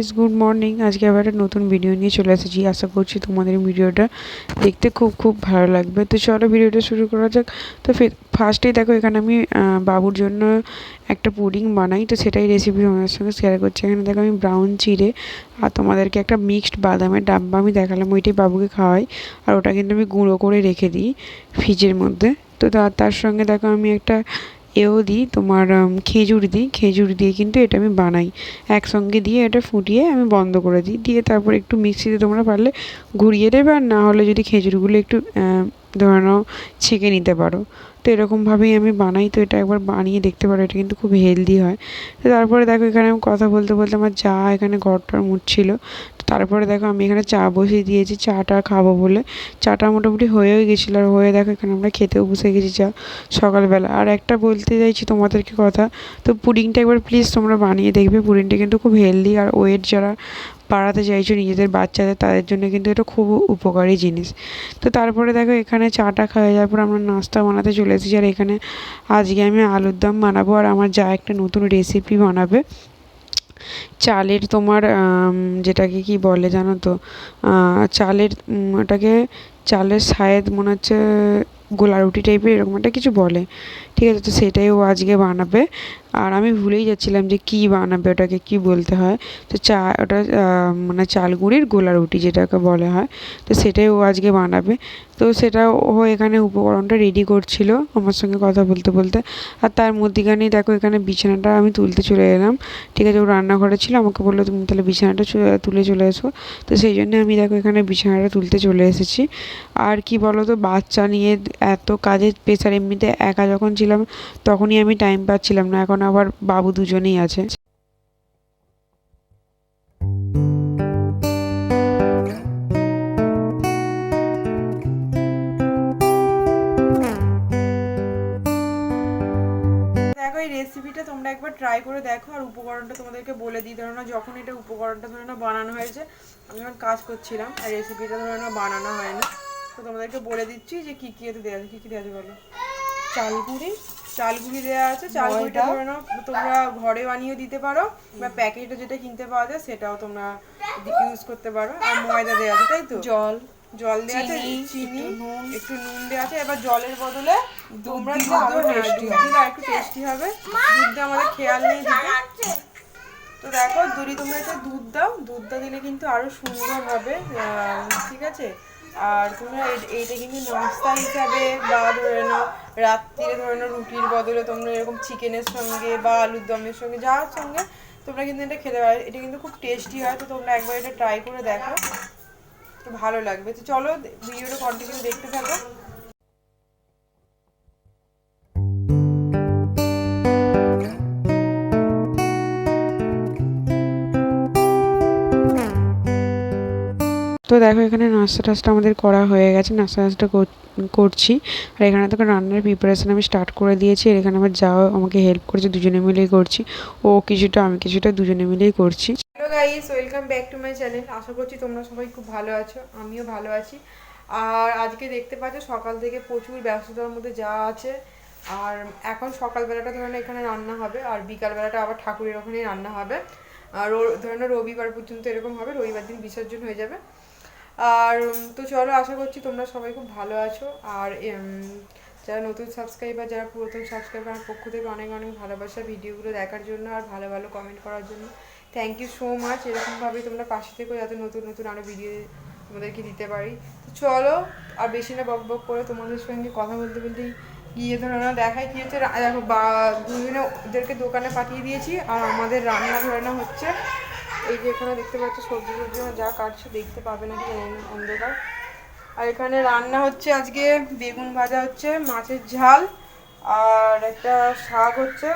Guys good morning আজকে আবার একটা নতুন ভিডিও নিয়ে চলে এসেছি। আশা করছি তোমাদের ভিডিওটা দেখতে খুব খুব ভালো লাগবে। তো চলো ভিডিওটা শুরু করা যাক। তো ফার্স্টেই দেখো, এখানে আমি বাবুর জন্য একটা পুডিং বানাই। তো সেটাই রেসিপি তোমাদের সঙ্গে শেয়ার করছি। এখানে দেখো, আমি ব্রাউন চিড়ে আর তোমাদেরকে একটা মিক্সড বাদামের ডাব্বা আমি দেখালাম। ওইটাই বাবুকে খাওয়াই। আর ওটা কিন্তু আমি গুঁড়ো করে রেখে দিই ফ্রিজের মধ্যে। তো তার সঙ্গে দেখো, আমি একটা এও দিই তোমার খেজুর দিই। খেজুর দিয়ে কিন্তু এটা আমি বানাই। একসঙ্গে দিয়ে এটা ফুটিয়ে আমি বন্ধ করে দিই। দিয়ে তারপর একটু মিক্সিতে তোমরা পারলে ঘুরিয়ে দেবে আর না হলে যদি খেজুরগুলো একটু আহ, ধরে নাও ছেঁকে নিতে পারো। তো এরকমভাবেই আমি বানাই। তো এটা একবার বানিয়ে দেখতে পারো। এটা কিন্তু খুব হেলদি হয়। তো তারপরে দেখো এখানে আমি কথা বলতে বলতে আমার যা এখানে ঘরটার মুছছিল তো তারপরে দেখো আমি এখানে চা বসিয়ে দিয়েছি, চাটা খাব বলে। চাটা মোটামুটি হয়েও গেছিল আর হয়ে দেখো এখানে আমরা খেতেও বসে গেছি চা সকালবেলা। আর একটা বলতে চাইছি তোমাদেরকে কথা, তো পুডিংটা একবার প্লিজ তোমরা বানিয়ে দেখবে। পুডিংটা কিন্তু খুব হেলদি আর ওয়েট যারা বাড়াতে চাইছো নিজেদের বাচ্চাদের, তাদের জন্য কিন্তু এটা খুব উপকারী জিনিস। তো তারপরে দেখো এখানে চাটা খাওয়া যাওয়ার পর আমরা নাস্তা বানাতে চলে এসেছি। আর এখানে আজকে আমি আলুর দম বানাবো। আর আমার যা একটা নতুন রেসিপি বানাবে চালের তোমার যেটাকে কি বলে জানো তো? চালের ওটাকে চালের সায়েদ মনে হচ্ছে গোলা রুটি টাইপের এরকম একটা কিছু বলে। ঠিক আছে, তো সেটাই ও আজকে বানাবে। আর আমি ভুলেই যাচ্ছিলাম যে কী বানাবে ওটাকে, কী বলতে হয়। তো চা, ওটা মানে চাল গুঁড়ির গোলা রুটি যেটাকে বলা হয়, তো সেটাই ও আজকে বানাবে। তো সেটা ও এখানে উপকরণটা রেডি করছিল আমার সঙ্গে কথা বলতে বলতে। আর তার মধ্যিখানেই দেখো এখানে বিছানাটা আমি তুলতে চলে এলাম। ঠিক আছে, ও রান্নাঘরে ছিল, আমাকে বলল, তুমি তাহলে বিছানাটা তুলে চলে এসো। তো সেই জন্য আমি দেখো এখানে বিছানাটা তুলতে চলে এসেছি। আর কি বলো তো বাচ্চা নিয়ে এত কাজের প্রেশার এমনিতে একা যখন ছিলাম, তখনই আমি টাইম পাচ্ছিলাম না। এখন আবার বাবু দুজনেই আছে। রেসিপিটা তোমরা একবার ট্রাই করে দেখো আর উপকরণটা তোমাদেরকে বলে দিই। ধরো না, যখন এটা উপকরণটা ধরো না বানানো হয়েছে, আমি যখন কাজ করছিলাম আর রেসিপিটা ধরো না বানানো হয়নি। তো তোমাদেরকে বলে দিচ্ছি যে কি কি দেওয়া আছে, কি কি দেওয়া আছে বলো? চালগুড়ি দেওয়া আছে চালগুড়িটা ধরে নাও তোমরা ঘরে বানিয়ে দিতে পারো বা প্যাকেটে যেটা কিনতে পাওয়া যায় সেটাও তোমরা ইউজ করতে পারো আর ময়দা দেওয়া আছে তাই তো? জল। জল দেওয়া আছে চিনি একটু নুন। দেওয়া আছে এবার জলের বদলে তোমরা দুধ হ্যাঁ, দুধ দিলে আর একটু টেস্টি হবে। দুধটা আমাদের খেয়াল নেই দিতে। তো দেখো যদি তোমরা একটু দুধ দাও। দুধটা দিলে কিন্তু আরও সুন্দর হবে। ঠিক আছে? আর তোমরা এইটা কিন্তু নাস্তা হিসাবে বা ধরে নাও, রাত্রিরে ধরে নাও রুটির বদলে তোমরা এরকম চিকেনের সঙ্গে বা আলুর দমের সঙ্গে যার সঙ্গে, তোমরা কিন্তু এটা খেতে পারো। এটা কিন্তু খুব টেস্টি হয়, তো তোমরা একবার এটা ট্রাই করে দেখো। ভালো লাগবে। তো চলো, ভিডিওটা কন্টিনিউ দেখতে থাকো। তো দেখো এখানে নাস্তা টাস্তা আমাদের করা হয়ে গেছে, নাস্তা টাস্তা করছি। আর এখানে তো রান্নার প্রিপারেশন আমি স্টার্ট করে দিয়েছি, আর এখানে আমার যাও আমাকে হেল্প করেছে দুজনে মিলেই করছি। ও কিছুটা, আমি কিছুটা দুজনে মিলেই করছি। Hello guys welcome back to my channel আশা করছি তোমরা সবাই খুব ভালো আছো, আমিও ভালো আছি। আর আজকে দেখতে পাচ্ছ সকাল থেকে প্রচুর ব্যস্ততার মধ্যে যা আছে। আর এখন সকালবেলাটা ধরুন এখানে রান্না হবে, আর বিকালবেলাটা আবার ঠাকুরের ওখানেই রান্না হবে। আর ধরুন রবিবার পর্যন্ত এরকম হবে, রবিবার দিন বিসর্জন হয়ে যাবে। আর তো চলো, আশা করছি তোমরা সবাই খুব ভালো আছো। আর যারা নতুন সাবস্ক্রাইবার যারা পুরাতন সাবস্ক্রাইবার আমার পক্ষ থেকে অনেক অনেক ভালোবাসা ভিডিওগুলো দেখার জন্য আর ভালো ভালো কমেন্ট করার জন্য। থ্যাংক ইউ সো মাচ এরকমভাবে তোমরা পাশে থেকেও যাতে নতুন নতুন আরও ভিডিও তোমাদেরকে দিতে পারি। তো চলো, আর বেশি না বক বক করে তোমাদের সঙ্গে কথা বলতে বলতেই গিয়ে ধরো না, দেখাই কি হচ্ছে। দেখো, বা, দুজনে ওদেরকে দোকানে পাঠিয়ে দিয়েছি। আর আমাদের রান্না ধরে না হচ্ছে। এই যে এখানে দেখতে পাচ্ছ সবজি সবজি আমার যা কাটছে দেখতে পাবে না কি অন্ধকার। আর এখানে রান্না হচ্ছে আজকে বেগুন ভাজা হচ্ছে, মাছের ঝাল, আর একটা শাক হচ্ছে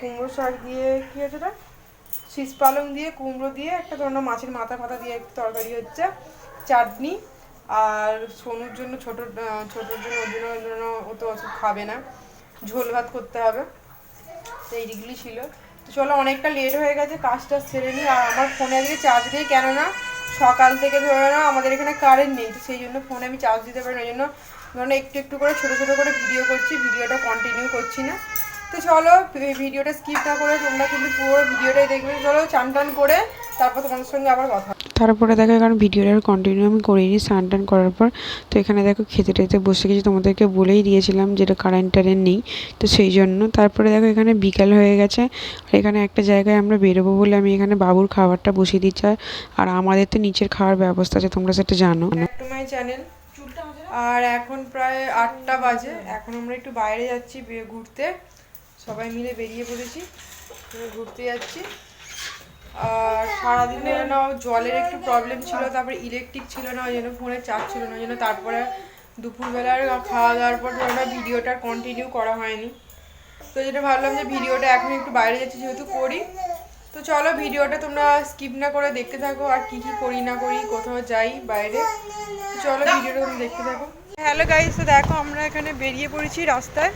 কুমড়ো শাক দিয়ে, কি হচ্ছে এটা শীষ পালং দিয়ে, কুমড়ো দিয়ে, একটা ধরনের মাছের মাথা ফাতা দিয়ে একটা তরকারি হচ্ছে, চাটনি, আর সোনুর জন্য ছোট ছোটোর জন্য, ওর জন্য ওর জন্য ও তো ওসব খাবে না, ঝোল ভাত করতে হবে, তো এইগুলি ছিল। চলো, অনেকটা লেট হয়ে গেছে, কাজটা সেরে নিই আর আমার ফোনে আজকে চার্জ নেই, কেননা সকাল থেকে ধরে নাও আমাদের এখানে কারেন্ট নেই, তো সেই জন্য ফোনে আমি চার্জ দিতে পারি না। ওই জন্য ধরো একটু একটু করে, ছোটো ছোটো করে ভিডিও করছি ভিডিওটা কন্টিনিউ করছি না। তো চলো ভিডিওটা স্কিপ না করে তোমরা কিন্তু পুরো ভিডিওটাই দেখবে। চলো চান টান করে তারপর তোমাদের সঙ্গে আবার কথা। তারপরে দেখো কারণ ভিডিওটা আর কন্টিনিউ আমি করিনি, স্নান টান করার পর। তো এখানে দেখো খেতে টেতে বসে গেছি, তোমাদেরকে বলেই দিয়েছিলাম যেটা কারেন্ট টারেন্ট নেই। তো সেই জন্য তারপরে দেখো এখানে বিকাল হয়ে গেছে, আর এখানে একটা জায়গায় আমরা বেরোবো বলে আমি এখানে বাবুর খাবারটা বসিয়ে দিচ্ছি, আর- আমাদের তো নিচের খাওয়ার ব্যবস্থা আছে, তোমরা সেটা জানো। চ্যানেল আর এখন প্রায় আটটা বাজে, এখন আমরা একটু বাইরে যাচ্ছি ঘুরতে। সবাই মিলে বেরিয়ে পড়েছি, ঘুরতে যাচ্ছি। সারাদিন যেন জলের একটু প্রবলেম ছিল, তারপরে ইলেকট্রিক ছিল না, ওই জন্য ফোনে চার্জ ছিল না, ওই জন্য তারপরে দুপুরবেলার খাওয়া দাওয়ার পর না ভিডিওটা কন্টিনিউ করা হয়নি। তো যেটা ভাবলাম যে ভিডিওটা এখন একটু বাইরে যাচ্ছি, যেহেতু করি। তো চলো ভিডিওটা তোমরা স্কিপ না করে দেখতে থাকো, আর কি কি করি না করি, কোথাও যাই বাইরে। চলো ভিডিওটা তোমরা দেখতে থাকো। হ্যালো গাইস তো দেখো আমরা এখানে বেরিয়ে পড়েছি রাস্তায়।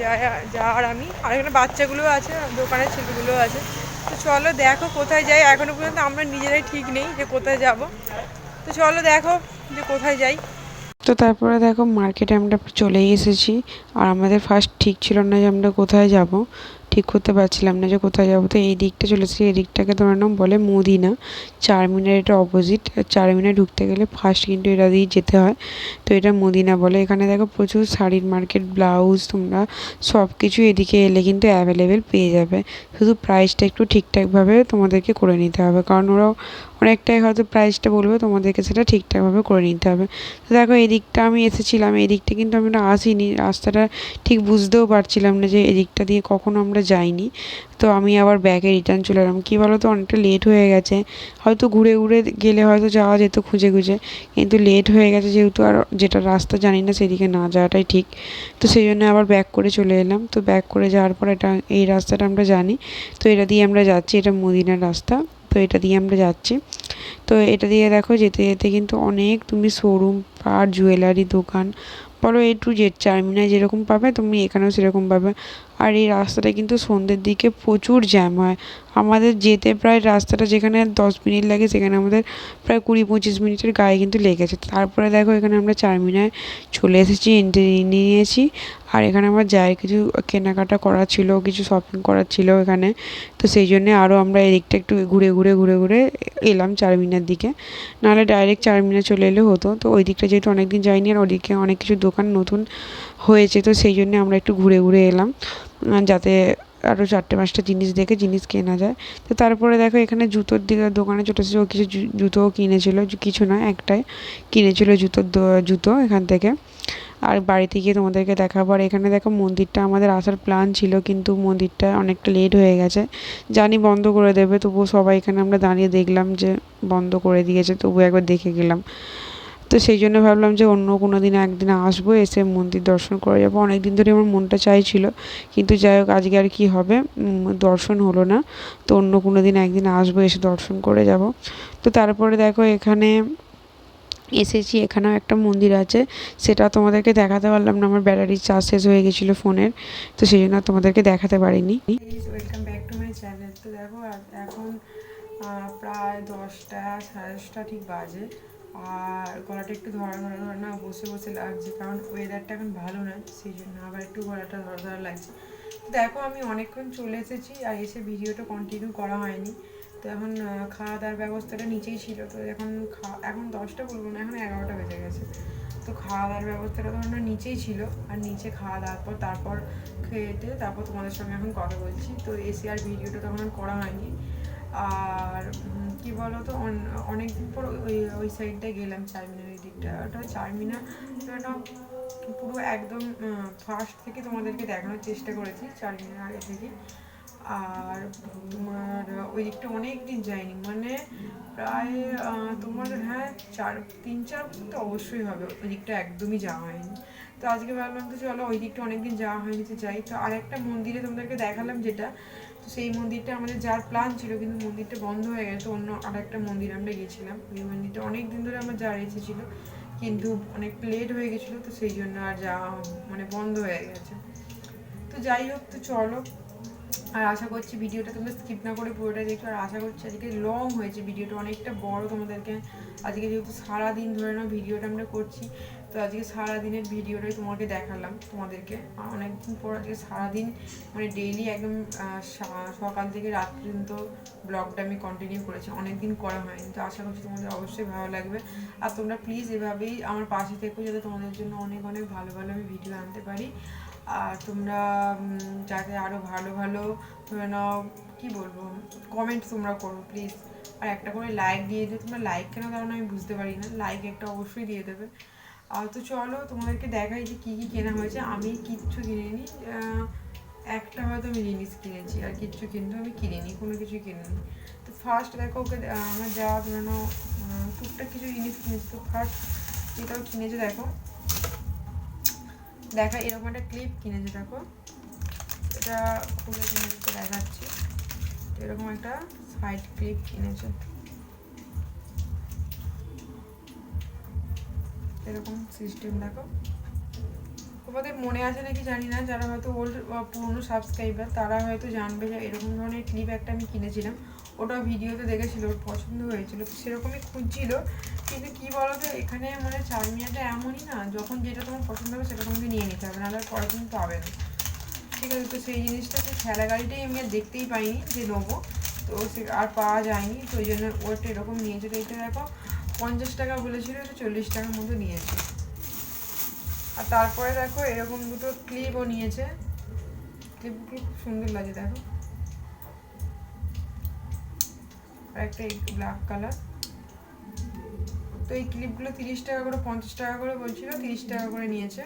যা যা আর আমি, আর এখানে বাচ্চাগুলো আছে, দোকানের ছেলেগুলো আছে। তো চলো দেখো কোথায় যাই। এখনও পর্যন্ত আমরা নিজেরাই ঠিক নেই যে কোথায় যাব। তো চলো দেখো যে কোথায় যাই। তো তারপরে দেখো মার্কেটে আমরা চলেই এসেছি। আর আমাদের ফার্স্ট ঠিক ছিল না যে আমরা কোথায় যাব। ঠিক করতে পারছিলাম না যে কোথায় যাব। তো এই দিকটা চলে এসেছি। এই দিকটাকে তোমার নাম বলে মদিনা। চারমিনার এটা অপোজিট চারমিনার ঢুকতে গেলে ফার্স্ট কিন্তু এটা দিয়ে যেতে হয়। তো এটা মদিনা বলে। এখানে দেখো প্রচুর শাড়ির মার্কেট ব্লাউজ তোমরা সব কিছু এদিকে এলে কিন্তু অ্যাভেলেবেল পেয়ে যাবে। শুধু প্রাইসটা একটু ঠিকঠাকভাবে তোমাদেরকে করে নিতে হবে। কারণ ওরাও অনেকটাই হয়তো প্রাইসটা বলবে, তোমাদেরকে সেটা ঠিকঠাকভাবে করে নিতে হবে। তো দেখো এদিকটা আমি এসেছিলাম এদিকটা কিন্তু আমি আমরা আসিনি। রাস্তাটা ঠিক বুঝতেও পারছিলাম না যে এদিকটা দিয়ে কখনো আমরা যাইনি। তো আমি আবার ব্যাগে রিটার্ন চলে এলাম। কী বলো তো অনেকটা লেট হয়ে গেছে। হয়তো ঘুরে ঘুরে গেলে হয়তো যাওয়া যেত খুঁজে খুঁজে, কিন্তু লেট হয়ে গেছে যেহেতু আর যেটা রাস্তা জানি না, সেদিকে না যাওয়াটাই ঠিক। তো সেই জন্য আবার ব্যাক করে চলে এলাম। তো ব্যাক করে যাওয়ার পর এটা, এই রাস্তাটা আমরা জানি। তো এটা দিয়ে আমরা যাচ্ছি, এটা মদিনার রাস্তা। তো এটা দিয়ে আমরা যাচ্ছি। তো এটা দিয়ে দেখো যেতে যেতে কিন্তু অনেক তুমি শোরুম আর জুয়েলারি দোকান, বলো এ টু জেড চারমিনায় যেরকম পাবে, তুমি এখানেও সেরকম পাবে। আর এই রাস্তাটা কিন্তু সন্ধ্যের দিকে প্রচুর জ্যাম হয়। আমাদের যেতে প্রায় রাস্তাটা যেখানে দশ মিনিট লাগে, সেখানে আমাদের প্রায় কুড়ি পঁচিশ মিনিটের গায়ে কিন্তু লেগেছে তারপরে দেখো এখানে আমরা চারমিনায় চলে এসেছি এন্ট্রি নিয়েছি। আর এখানে আমার যাই কিছু কেনাকাটা করার ছিল, কিছু শপিং করার ছিল এখানে। তো সেই জন্যে আরও আমরা এদিকটা একটু ঘুরে ঘুরে ঘুরে ঘুরে এলাম চারমিনার দিকে। নাহলে ডাইরেক্ট চারমিনার চলে এলে হতো। তো ওই দিকটা যেহেতু অনেক দিন যাইনি আর ওদিকে অনেক কিছু দোকান নতুন হয়েছে, তো সেই জন্যে আমরা একটু ঘুরে ঘুরে এলাম। যাতে আরও চারটে পাঁচটা জিনিস দেখে জিনিস কেনা যায়। তো তারপরে দেখো এখানে জুতোর দিকে দোকানে ছোটো ছোটো কিছু জুতোও কিনেছিল কিছু না একটাই কিনেছিল জুতোর জুতো এখান থেকে। আর বাড়িতে গিয়ে তোমাদেরকে দেখাবো। আর এখানে দেখো মন্দিরটা আমাদের আসার প্ল্যান ছিল, কিন্তু মন্দিরটা অনেকটা লেট হয়ে গেছে। জানি বন্ধ করে দেবে, তবুও সবাই এখানে আমরা দাঁড়িয়ে দেখলাম যে বন্ধ করে দিয়েছে তবু একবার দেখে গেলাম। তো সেই জন্য ভাবলাম যে অন্য কোনো দিন একদিন আসব, এসে মন্দির দর্শন করে যাব। অনেক দিন ধরে আমার মনটা চাইছিল, কিন্তু যাই হোক আজকে আর কি হবে? দর্শন হলো না। তো অন্য কোনো দিন একদিন আসব, এসে দর্শন করে যাব। তো তারপরে দেখো এখানে এসেছি, এখানেও একটা মন্দির আছে। সেটা তোমাদেরকে দেখাতে পারলাম না, আমার ব্যাটারির চার্জ শেষ হয়ে গেছিল ফোনের। তো সেই জন্য তোমাদেরকে দেখাতে পারিনি। Welcome back to my channel তো দেখো এখন প্রায় দশটা, সাড়ে দশটা ঠিক বাজে। আর গলাটা একটু ধরা ধরা ধরা না বসে বসে লাগছে, কারণ ওয়েদারটা এখন ভালো না, সেই জন্য আবার একটু গলাটা ধরা ধরা লাগছে। দেখো আমি অনেকক্ষণ চলে এসেছি আর এসে ভিডিওটা কন্টিনিউ করা হয়নি। তো এখন খাওয়া দাওয়ার ব্যবস্থাটা নিচেই ছিল, তো এখন খাওয়া এখন দশটা বলব না, এখন এগারোটা বেজে গেছে। তো খাওয়া দাওয়ার ব্যবস্থাটা ধরো নিচেই ছিল, আর নিচে খাওয়া দাওয়ার পর তারপর খেয়েতে তারপর তোমাদের সঙ্গে এখন কথা বলছি। তো এসে আর ভিডিওটা তখন আর করা হয়নি। আর কি বলো তো অনেক দিন পর ওই ওই সাইডটায় গেলাম চারমিনার ওই দিকটা। ওটা চারমিনার পুরো একদম ফার্স্ট থেকে তোমাদেরকে দেখানোর চেষ্টা করেছি চারমিনার আগে থেকে। আর তোমার ওই দিকটা অনেক দিন যায়নি মানে প্রায় তোমার হ্যাঁ চার, তিন, চার তো অবশ্যই হবে, ওই দিকটা একদমই যাওয়া হয়নি। তো আজকে ভাবলাম তো চলো ওই দিকটা অনেকদিন যাওয়া হয়নি তো যাই। তো আর একটা মন্দিরে তোমাদেরকে দেখালাম যেটা, তো সেই মন্দিরটা আমাদের যার প্ল্যান ছিল কিন্তু মন্দিরটা বন্ধ হয়ে গেছে অন্য আরেকটা মন্দির আমরা গেছিলাম। ওই মন্দিরটা অনেক দিন ধরে আমার যাওয়ার ইচ্ছে ছিল, কিন্তু অনেক লেট হয়ে গেছিল, তো সেই জন্য আর যাওয়া মানে বন্ধ হয়ে গেছে। তো যাই হোক, তো চলো। আর আশা করছি ভিডিওটা তোমরা স্কিপ না করে পুরোটা দেখো আর আশা করছি আজকে লং হয়েছে ভিডিওটা, অনেকটা বড় তোমাদেরকে। আজকে যেহেতু সারাদিন ধরে না ভিডিওটা আমরা করছি তো আজকে সারাদিনের ভিডিওটাই তোমাকে দেখালাম তোমাদেরকে। অনেকদিন পর আজকে সারাদিন মানে ডেইলি একদম সকাল থেকে রাত পর্যন্ত ব্লগটা আমি কন্টিনিউ করেছি। অনেকদিন করা হয়নি। তো আশা করছি তোমাদের অবশ্যই ভালো লাগবে। আর তোমরা প্লিজ এভাবেই আমার পাশে থেকো যাতে তোমাদের জন্য অনেক অনেক ভালো ভালো আমি ভিডিও আনতে পারি। আর তোমরা যাতে আরও ভালো ভালো ধরে নাও, কী বলব কমেন্ট তোমরা করো প্লিজ আর একটা করে লাইক দিয়ে দিও। তোমরা লাইক কেন না আমি বুঝতে পারি না। লাইক একটা অবশ্যই দিয়ে দেবে। তো চলো তোমাদেরকে দেখাই যে কী কী কেনা হয়েছে। আমি কিচ্ছু কিনিনি একটা হয়তো আমি জিনিস কিনেছি আর কিচ্ছু কিন্তু আমি কিনিনি, কোনো কিছু কিনিনি। তো ফার্স্ট দেখো ওকে আমার যা ধরে নাও টুকটাক কিছু জিনিস কিনেছি। তো ফার্স্ট যেটাও কিনেছে দেখো, দেখা, এরকম একটা ক্লিপ কিনেছে দেখো। এটা খুলে দেখাচ্ছি। এরকম একটা সাইড ক্লিপ কিনেছে। এরকম সিস্টেম দেখো। তোমাদের মনে আছে নাকি জানি না, যারা হয়তো ওল্ড পুরনো সাবস্ক্রাইবার তারা হয়তো জানবে যে এরকম ধরনের ক্লিপ একটা আমি কিনেছিলাম। ওটা ভিডিওতে দেখেছিল, ওর পছন্দ হয়েছিল। তো সেরকমই খুঁজছিল, কিন্তু কি বলতো, এখানে মানে চালমিয়াটা এমনই না, যখন যেটা তোমার পছন্দ হবে সেটা তোমাকে নিয়ে নিতে হবে, নাহলে পরে কিন্তু পাবে না। ঠিক আছে, তো সেই জিনিসটা সেই খেলা গাড়িটাই আমি আর দেখতেই পাইনি যে নেব। তো সে আর পাওয়া যায়নি, তো ওই জন্য ওটা এরকম নিয়েছিল। এটা দেখো পঞ্চাশ টাকা বলেছিল, এটা চল্লিশ টাকার মতো নিয়েছে। আর তারপরে দেখো, এরকম দুটো ক্লিপও নিয়েছে। ক্লিপগুলো খুব সুন্দর লাগে দেখো। আর একটা ব্ল্যাক কালার তো এই ক্লিপগুলো তিরিশ টাকা করে, পঞ্চাশ টাকা করে বলছিল, তিরিশ টাকা করে নিয়েছে।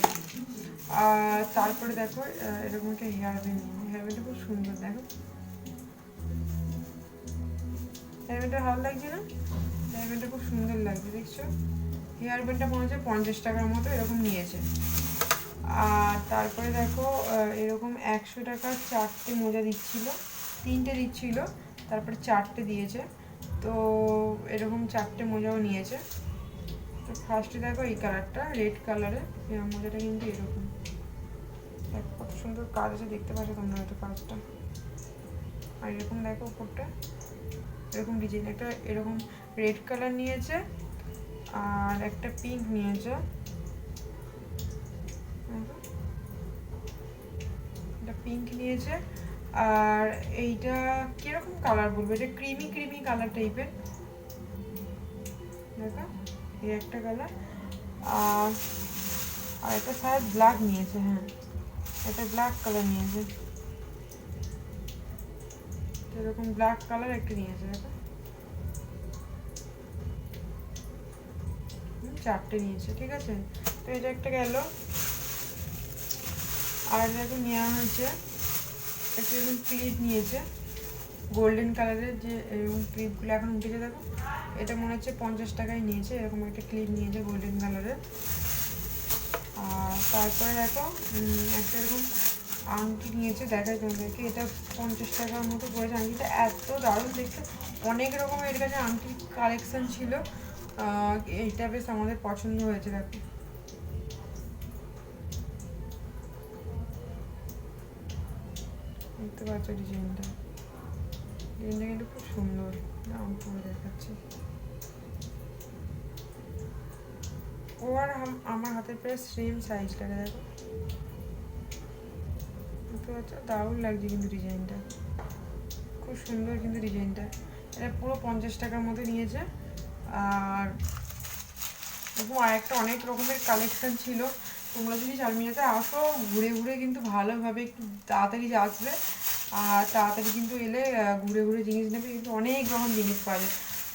আর তারপরে দেখো এরকম একটা হেয়ার ব্যান্ড হেয়ার ব্যান্ডটা খুব সুন্দর, দেখো। হেয়ার ব্যান্ডটা ভালো লাগছে না? হেয়ার ব্যান্ডটা খুব সুন্দর লাগছে, দেখছ? হেয়ার ব্যান্ডটা মনে হচ্ছে পঞ্চাশ টাকার মতো এরকম নিয়েছে। আর তারপরে দেখো এরকম একশো টাকার চারটে মোজা দিচ্ছিল, তিনটে দিচ্ছিল, তারপরে চারটে দিয়েছে। তো এরকম চারটে মোজাও নিয়েছে। তো ফার্স্টে দেখো এই কালারটা রেড কালারের মোজাটা কিন্তু এরকম। কত সুন্দর কাজ আছে, দেখতে পাচ্ছ তোমরা হয়তো কাজটা। আর এরকম দেখো উপরটা, এরকম ডিজাইন একটা এরকম রেড কালার নিয়েছে আর একটা পিঙ্ক নিয়েছে। এটা পিঙ্ক নিয়েছে আর এইটা কীরকম কালার বলব? এটা ক্রিমি ক্রিমি কালার টাইপের দেখো, এই একটা কালার আর আর একটা শায়দ ব্ল্যাক নিয়েছে হ্যাঁ। এটা ব্ল্যাক কালার নিয়েছে। এরকম ব্ল্যাক কালার একটা নিয়েছে, দেখো। চারটে নিয়েছে, ঠিক আছে? তো এটা একটা গেল। আর দেখো নেওয়া হয়েছে, একটা এরকম ক্লিপ নিয়েছে গোল্ডেন কালারের যে এরকম ক্লিপগুলো এখন উঠেছে, দেখো। এটা মনে হচ্ছে পঞ্চাশ টাকায় নিয়েছে, এরকম একটা ক্লিপ নিয়েছে গোল্ডেন কালারের আর তারপরে দেখো একটা এরকম আংটি নিয়েছে, দেখাই তোমাদেরকে। এটা পঞ্চাশ টাকার মতো পড়েছে আংটিটা, এত দারুণ দেখতে। অনেক রকমের এর কাছে আংটির কালেকশান ছিল। এইটা বেশ আমাদের পছন্দ হয়েছে দেখো। দেখতে পাচ্ছ ডিজাইনটা? ডিজাইনটা কিন্তু খুব সুন্দর দাম করে দেখাচ্ছি। ও আর আমার হাতে প্রায় সেম সাইজটাকে দেখো। দেখতে পাচ্ছ? দারুণ লাগছে কিন্তু ডিজাইনটা। খুব সুন্দর কিন্তু ডিজাইনটা। এটা পুরো পঞ্চাশ টাকার মতো নিয়েছে। আর এরকম আরেকটা অনেক রকমের কালেকশন ছিল। তোমরা যদি চালমিয়াতে আসো, ঘুরে ঘুরে কিন্তু ভালোভাবে একটু তাড়াতাড়ি আসবে। আর তাড়াতাড়ি কিন্তু এলে ঘুরে ঘুরে জিনিস নেবে কিন্তু অনেক রকম জিনিস পাওয়া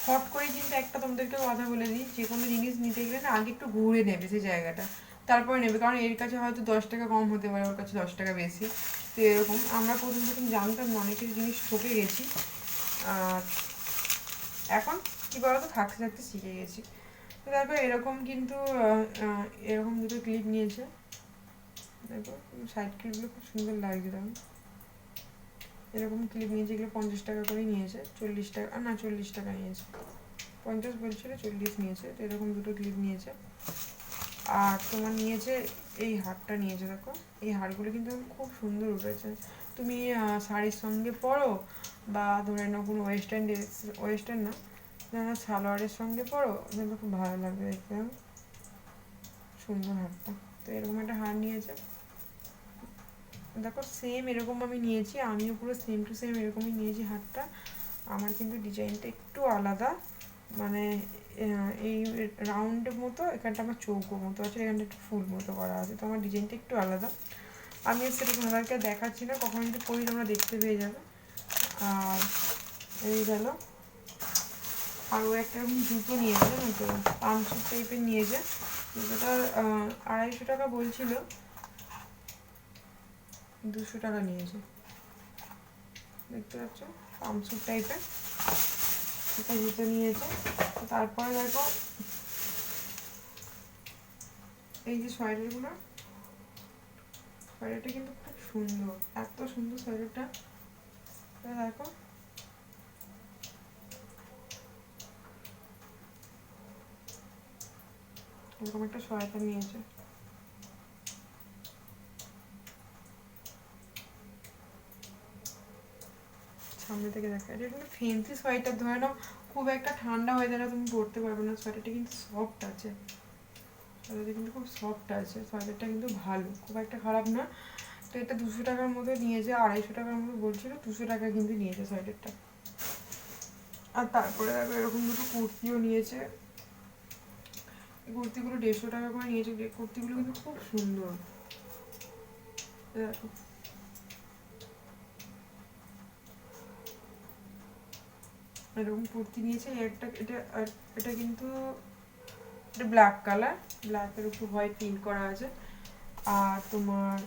হট করে কিন্তু একটা তোমাদেরকে কথা বলে দিই, যে কোনো জিনিস নিতে গেলে না আগে একটু ঘুরে নেবে সেই জায়গাটা। তারপরে নেবে, কারণ এর কাছে হয়তো দশ টাকা কম হতে পারে, ওর কাছে দশ টাকা বেশি। তো এরকম, আমরা প্রথম প্রথম জানতাম অনেকের জিনিস ঠকে গেছি। আর এখন কি বলতো, থাকতে থাকতে শিখে গেছি। তো দেখো এরকম কিন্তু এরকম দুটো ক্লিপ নিয়েছে। দেখো সাইড ক্লিপগুলো খুব সুন্দর লাগছে দেখো। এরকম ক্লিপ নিয়েছে, এগুলো পঞ্চাশ টাকা করে নিয়েছে, চল্লিশ টাকা না, চল্লিশ টাকা নিয়েছে। পঞ্চাশ বলছিল, চল্লিশ নিয়েছে, তো এরকম দুটো ক্লিপ নিয়েছে। আর তোমার নিয়েছে, এই হারটা নিয়েছে দেখো। এই হারগুলো কিন্তু খুব সুন্দর উঠেছে। তুমি শাড়ির সঙ্গে পরো বা ধরে নাও কোনো ওয়েস্টার্ন ড্রেস ওয়েস্টার্ন না যেন সালোয়ারের সঙ্গে পরো। দেখবে খুব ভালো লাগবে দেখতে। সুন্দর হারটা। তো এরকম একটা হার নিয়েছে। দেখো সেম এরকম আমি নিয়েছি। আমিও পুরো সেম টু সেম এরকমই নিয়েছি হারটা। আমার কিন্তু ডিজাইনটা একটু আলাদা। মানে এই রাউন্ড মতো, এখানটা আমার চৌকো মতো আছে, এখানটা একটু ফুল মতো করা আছে। তো আমার ডিজাইনটা একটু আলাদা। আমি সেটা তোমাদেরকে দেখাচ্ছি না, কখন যদি পরি তোমরা দেখতে পেয়ে যাবে। আর এই গেল। আর ও একটা জুতো নিয়েছে জানো তো পামসুট টাইপের নিয়েছে জুতোটা আড়াইশো টাকা বলছিল। দুশো টাকা নিয়েছে। দেখতে পাচ্ছ? পামসুট টাইপের। একটা জুতো নিয়েছে। তারপরে দেখো, এই যে সোয়েটারগুলো, সোয়েটারটা কিন্তু খুব সুন্দর, এত সুন্দর সোয়েটারটা। দেখো এরকম একটা সোয়েটার নিয়েছে। সামনে থেকে দেখা, এটা কিন্তু ফেন্সি সোয়েটার ধরে নাও, খুব একটা ঠান্ডা হয়ে যায় তুমি পরতে পারবে না সোয়েটারটা কিন্তু সফট আছে। সোয়েটারটা কিন্তু খুব সফট আছে সোয়েটারটা কিন্তু ভালো, খুব একটা খারাপ না। তো এটা দুশো টাকার মতো নিয়েছে, আড়াইশো টাকার মতো বলছিল, দুশো টাকা কিন্তু নিয়েছে সোয়েটারটা আর তারপরে দেখো এরকম দুটো কুর্তিও নিয়েছে। এই কুর্তিগুলো দেড়শো টাকা করে নিয়েছে। কুর্তিগুলো কিন্তু খুব সুন্দর। এরকম কুর্তি নিয়েছে একটা, এটা এটা কিন্তু এটা ব্ল্যাক কালার ব্ল্যাকের উপর হোয়াইট প্রিন্ট করা আছে। আর তোমার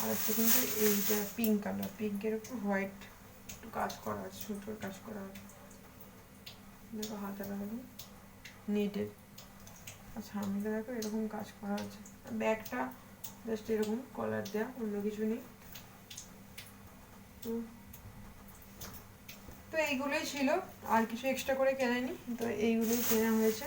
আর একটা কিন্তু এইটা পিঙ্ক কালার পিঙ্কের উপর হোয়াইট একটু কাজ করা আছে ছোট কাজ করা আছে। দেখো হাতাটা দেখো। নেটের। আচ্ছা আমি তো দেখো এরকম কাজ করা আছে। ব্যাগটা জাস্ট এরকম কলার দেওয়া অন্য কিছু নেই। তো এইগুলোই ছিল। আর কিছু এক্সট্রা করে কেনেনি তো এইগুলোই কেনা হয়েছে।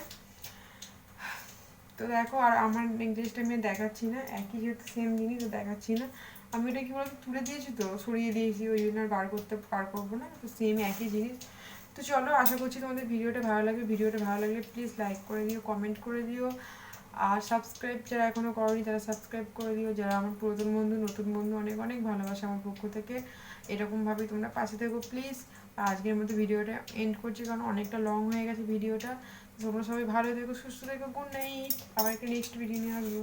তো দেখো, আর আমার নেকলেসটা আমি দেখাচ্ছি না। একই যেহেতু সেম জিনিস, তো দেখাচ্ছি না। আমি ওটা কি বলতো, তুলে দিয়েছি তো? সরিয়ে দিয়েছি, ওই জন্য আর বার করতে, বার করব না। তো সেম একই জিনিস। তো চলো, আশা করছি তোমাদের ভিডিওটা ভালো লাগবে। ভিডিওটা ভালো লাগলে প্লিজ লাইক করে দিও কমেন্ট করে দিও। আর সাবস্ক্রাইব যারা এখনও করনি, তারা সাবস্ক্রাইব করে দিও। যারা আমার পুরাতন বন্ধু, নতুন বন্ধু, অনেক অনেক ভালোবাসা আমার পক্ষ থেকে, এরকমভাবেই তোমরা পাশে থেকো প্লিজ আর আজকের মতো ভিডিওটা এন্ড করছি, কারণ অনেকটা লং হয়ে গেছে ভিডিওটা। তোমরা সবাই ভালো থেকো, সুস্থ থেকো গুড নাইট আবার একটা নেক্সট ভিডিও নিয়ে আসব।